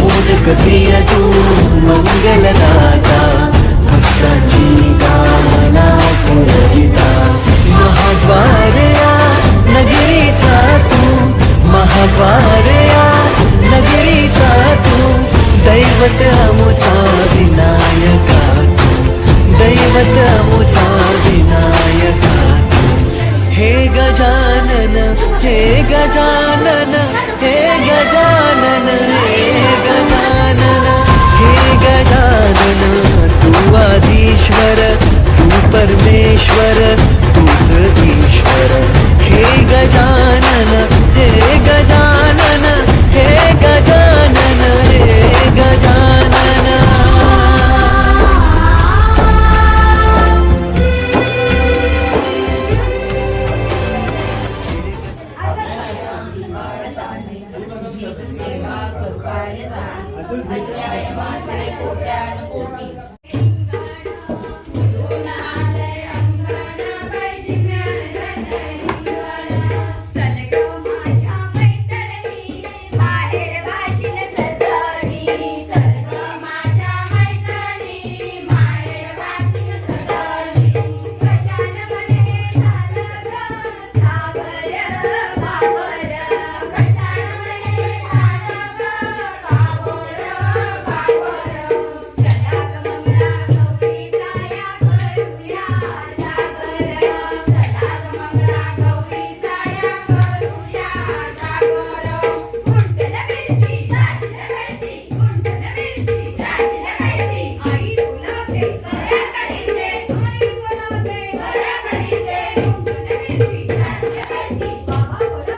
मोदक भी गजानन हे गजानन हे गजानन हे गजानन हे गजानन तू आधीश्वर तू परमेश्वर तूच ईश्वर हे गजानन அநியாயமா சிறை கூட்ட அனுகூட்டி